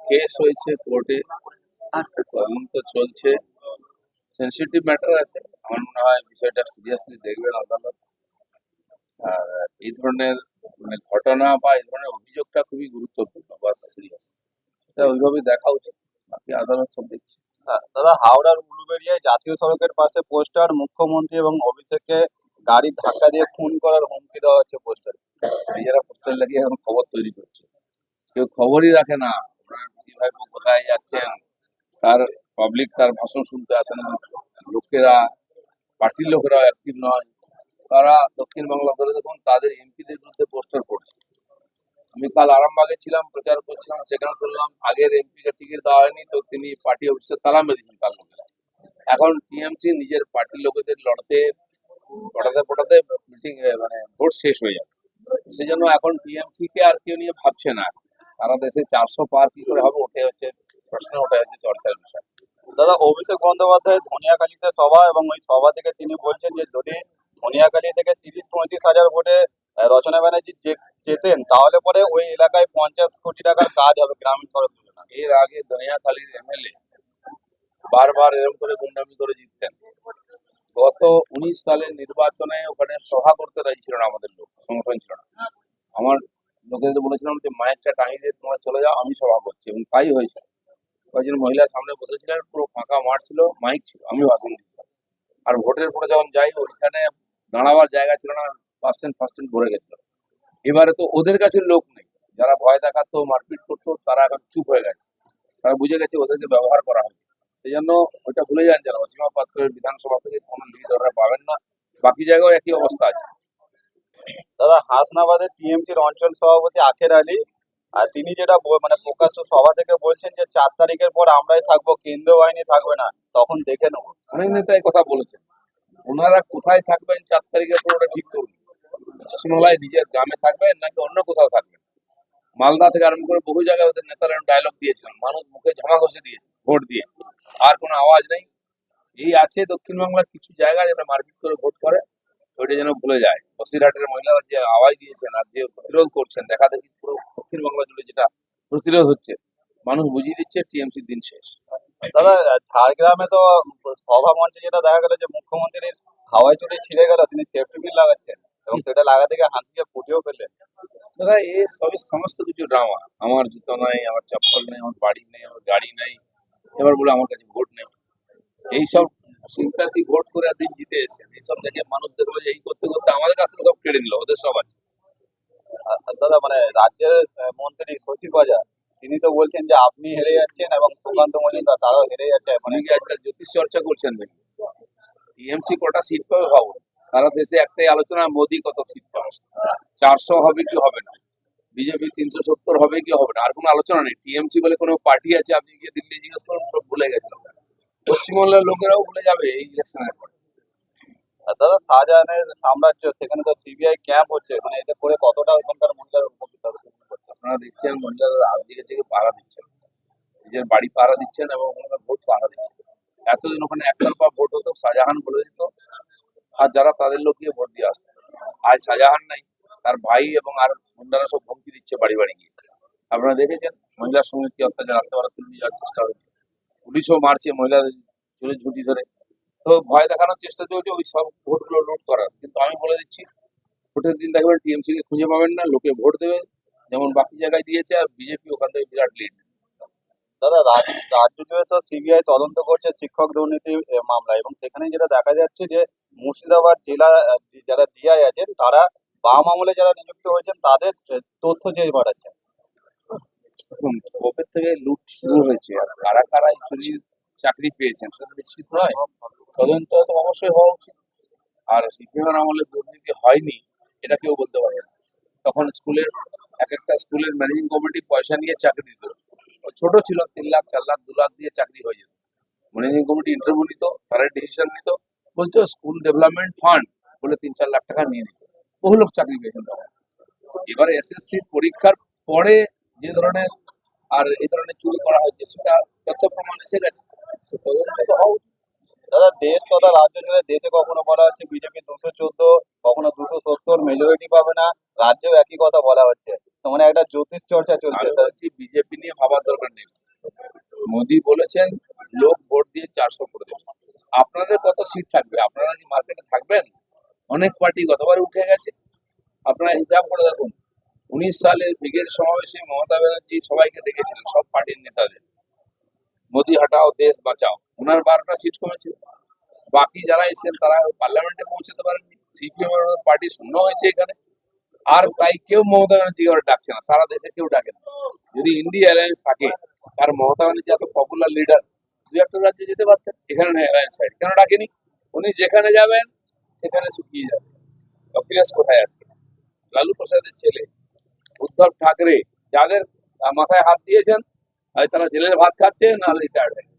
Case হয়েছে কোর্টে। তদন্ত চলছে। সেন্সিটিভ ম্যাটার আছে। আমার মনে হয় বিষয়টা সিরিয়াসলি দেখবেন আদালত। আর এই ধরনের মানে ঘটনা বা এই ধরনের অভিযোগটা খুবই গুরুত্বপূর্ণ বা সিরিয়াস এটা ওইভাবে দেখা উচিত। বাকি আদালত সব দেখছে। হ্যাঁ, দাদা হাওড়ার উলুবেড়িয়ায় জাতীয় সড়কের পাশে পোস্টার মুখ্যমন্ত্রী এবং অভিষেককে গাড়ির ধাক্কা দিয়ে খুন করার হুমকি দেওয়া হচ্ছে পোস্টার। নিজেরা পোস্টার লাগিয়ে এখন খবর তৈরি করছে। কেউ খবরই রাখে না। কোথায় যাচ্ছেন তার পাবলিক তার ভাষণ শুনতে আসে না। লোকেরা পার্টির লোকেরা অ্যাক্টিভ নয়। তারা দক্ষিণ বাংলা ধরে দেখুন, তাদের এমপিদের বিরুদ্ধে পোস্টার করছে আমি কাল আরামবাগে ছিলাম, প্রচার করছিলাম, সেখানে শুনলাম আগের এমপিকে টিকিট দেওয়া হয়নি, তো তিনি পার্টি অফিসে তালা মেরেছেন তার লোকেরা। এখন টিএমসি নিজের পার্টির লোকেদের লড়তে, পটাতে পটাতে মিটিং মানে ভোট শেষ হয়ে যাবে। সেজন্য এখন টিএমসি কে আর কেউ নিয়ে ভাবছে না। সারা দেশে চারশো পার কি করে হবে ওঠে হচ্ছে প্রশ্ন ওঠে হচ্ছে চর্চার বিষয়। দাদা অভিষেক বন্দ্যোপাধ্যায় ধনিয়াকালীতে সভা এবং ওই সভা থেকে তিনি বলছেন যে যদি ধনিয়াকালী থেকে তিরিশ পঁয়ত্রিশ হাজার ভোটে রচনা ব্যানার্জি জেতেন তাহলে পরে ওই এলাকায় পঞ্চাশ কোটি টাকার কাজ হবে গ্রামীণ সড়ক যোজনা। এর আগে দনিয়াখালীর এমএলএ বারবার এরকম করে গুন্ডামি করে জিততেন। গত উনিশ সালের নির্বাচনে ওখানে সভা করতে রাজি ছিল না আমাদের লোক সংগঠন ছিল না। আমার লোকেদের বলেছিলাম যে মায়েরটা টাঙিয়ে দিয়ে তোমরা চলে যাও, আমি সভা করছি। এবং তাই হয়েছে। কয়েকজন মহিলা সামনে বসেছিলেন, পুরো ফাঁকা মাঠ ছিল, মাইক ছিল আমি ভাষণ দিচ্ছিলাম আর ভোটের পরে যখন যাই, ওইখানে দাঁড়াবার জায়গা ছিল না ফার্স্ট স্ট্যান্ড ভরে গেছিল। এবারে তো ওদের কাছে লোক নেই। যারা ভয় দেখাতো, মারপিট করতো, তারা এখন চুপ হয়ে গেছে। তারা বুঝে গেছে ওদেরকে ব্যবহার করা হবে। সেই জন্য ওইটা ভুলে যান যেন অসীমা পাত্রের বিধানসভা থেকে কোনো লিড ওরা পাবেন না। বাকি জায়গায় একই অবস্থা আছে। দাদা, হাসনাবাদের টিএমসির অঞ্চল সভাপতি আখের আলী, আর তিনি যেটা মানে প্রকাশ্য সভা থেকে বলছেন যে, চার তারিখের পর আমরাই থাকব কেন্দ্র বাহিনী থাকবে না, তখন দেখে নেব। অনেক নেতা এই কথা বলেছেন। ওনারা কোথায় থাকবেন, চার তারিখের পর ওটা ঠিক করুন। পশ্চিমবাংলায় নিজের গ্রামে থাকবেন, নাকি অন্য কোথাও থাকবেন? মালদা থেকে আরম্ভ করে বহু জায়গায় ওদের নেতারা ডায়লগ দিয়েছিলেন। মানুষ মুখে ঝামা ঘষে দিয়েছে, ভোট দিয়ে। আর কোনো আওয়াজ নেই। এই আছে দক্ষিণ বাংলার কিছু জায়গায় যেটা মারপিট করে ভোট করে। ওইটা যেন ভুলে যায়। বসিরহাটের মহিলারা যে আওয়াজ দিয়েছেন আর যে প্রতিরোধ করছেন দেখা দেখি পুরো দক্ষিণ বাংলা জুড়ে যেটা প্রতিরোধ হচ্ছে মানুষ বুঝিয়ে দিচ্ছে টিএমসির দিন শেষ। দাদা ঝাড়গ্রামে তো সভা মঞ্চে যেটা দেখা গেল যে মুখ্যমন্ত্রীর হাওয়াই চুরি ছিঁড়ে গেল তিনি সেফটি বিল লাগাচ্ছেন এবং সেটা লাগাতে গিয়ে হাতিকে ফুটেও ফেললেন। দাদা এ সবই সমস্ত কিছু ড্রামা আমার জুতো নাই আমার চপ্পল নেই আমার বাড়ি নেই আমার গাড়ি নেই এবার বলে আমার কাছে ভোট নেই। এইসব সিম্প্যাথি ভোট করে দিন জিতে এসেছেন। এইসব দেখে মানুষ দেখল যে এই করতে করতে আমাদের কাছ থেকে সব কেড়ে নিল ওদের সব আছে। দাদা মানে রাজ্যের মন্ত্রী শশী বাজার তিনি তো বলছেন যে আপনি হেরে যাচ্ছেন এবং সুকান্ত মজুমদার তারাও হেরে যাচ্ছে মানে অনেকে আজকাল জ্যোতিষ চর্চা করছেন নাকি? টিএমসি কটা সিট পাবে ভাবুন। সারা দেশে একটাই আলোচনা মোদি কত সিট পাবে? চারশো হবে কি হবে না? বিজেপি তিনশো সত্তর হবে কি হবে না? আর কোনো আলোচনা নেই। টিএমসি বলে কোনো পার্টি আছে আপনি গিয়ে দিল্লি জিজ্ঞেস করুন সব ভুলে গেছেন পশ্চিমবাংলার লোকেরাও ভুলে যাবে এই ইলেকশনের পর। দাদা শাহজাহানের সাম্রাজ্য সেখানে তো সিবিআই ক্যাম্প হচ্ছে। মানে এটা করে কতটা ওখানকার মহিলার উপকৃত হবে আপনারা দেখছেন মহিলারা জেগে জেগে পাহারা দিচ্ছেন। নিজের বাড়ি পাহারা দিচ্ছেন এবং ওনারা ভোট পাহারা দিচ্ছেন। এতদিন ওখানে একতরফা ভোট হতো শাহজাহান বলে দিত। আর যারা তাদের লোক গিয়ে ভোট দিয়ে আসতো। আজ শাহজাহান নাই তার ভাই এবং আর গুন্ডারা সব হুমকি দিচ্ছে বাড়ি বাড়ি গিয়ে। আপনারা দেখেছেন মহিলার সঙ্গে কি অত্যাচার রাত্রেবেলা তুলে নিয়ে যাওয়ার চেষ্টা হয়েছে? পুলিশও মারছে, মহিলাদের চুলে ঝুঁটি ধরে। তো ভয় দেখানোর চেষ্টা চলছে, ওই সব ভোটগুলো লুট করার। কিন্তু আমি বলে দিচ্ছি, ভোটের দিন দেখবেন টিএমসি কে খুঁজে পাবেন না, লোকে ভোট দেবে। যেমন বাকি জায়গায় দিয়েছে, আর বিজেপি ওখান থেকে বিরাট লিড দাদা রাজ্য জুড়ে তো সিবিআই তদন্ত করছে, শিক্ষক দুর্নীতি মামলা। এবং সেখানে যেটা দেখা যাচ্ছে যে, মুর্শিদাবাদ জেলা যারা ডিআই আছেন, তারা বাম আমলে যারা নিযুক্ত হয়েছেন, তাদের তথ্য চেয়ে পাঠাচ্ছেন। দেখুন কবে থেকে লুট শুরু হয়েছে। কারা কারা চুরির চাকরি পেয়েছেন, সেটা নিশ্চিত নয়। তদন্ত তো অবশ্যই হওয়া উচিত। আর সিপিএমের আমলে দুর্নীতি হয়নি, এটা কেউ বলতে পারে না। তখন স্কুলের এক একটা স্কুলের ম্যানেজিং কমিটি পয়সা নিয়ে চাকরি দিত। ছোট ছিল, তিন লাখ, চার লাখ, দু লাখ দিয়ে চাকরি হয়ে যেত। ম্যানেজিং কমিটি ইন্টারভিউ নিত, তারা ডিসিশন নিত, বলতো, স্কুল ডেভেলপমেন্ট ফান্ড বলে তিন, চার লাখ টাকা নিয়ে নিত। বহু লোক চাকরি পেয়েছেন তখন এবার এসএসসি পরীক্ষার পরে যে ধরনের আর এই ধরনের চুরি করা হয়েছে সেটা তথ্য প্রমাণ এসে গেছে। তদন্ত তো হওয়া উচিত। দাদা দেশ তথা রাজ্য জুড়ে দেশে কখনো বলা হচ্ছে বিজেপি দুশো চোদ্দ কখনো দুশো সত্তর মেজরিটি পাবে না। রাজ্যেও একই কথা বলা হচ্ছে। মানে একটা জ্যোতিষ চর্চা চলছে। বলছি বিজেপি নিয়ে ভাবার দরকার নেই। মোদি বলেছেন লোক ভোট দিয়ে চারশো করে দেবে। আপনাদের কত সিট থাকবে? আপনারা কি মার্কেটে থাকবেন? অনেক পার্টি গতবার উঠে গেছে। আপনারা হিসাব করে দেখুন। উনিশ সালের ব্রিগেড সমাবেশে মমতা ব্যানার্জি সবাইকে ডেকেছিলেন, সব পার্টির নেতাদের। মোদি, হটাও, দেশ বাঁচাও। ওনার বারোটা সিট কমেছে বাকি যারা এসেছেন, তারা পার্লামেন্টে পৌঁছতে পারেননি। সিপিএম পার্টি শূন্য হয়েছে এখানে। আর তাই কেউ মমতা ব্যানার্জি ওরা ডাকছে না। সারা দেশে কেউ ডাকে না। যদি ইন্ডিয়া অ্যালায়েন্স থাকে আর মমতা ব্যানার্জি এত পপুলার লিডার দু একটা রাজ্যে যেতে পারতেন। এখানে নেই অ্যালায়েন্স সাইড কেন ডাকেনি? উনি যেখানে যাবেন, সেখানে শুকিয়ে যাবে। অখিলেশ কোথায় আছে লালু প্রসাদের ছেলে। উদ্ধব ঠাকরে যাদের মাথায় হাত দিয়েছেন তারা জেলের ভাত খাচ্ছে না রিটায়ার্ড হয়ে।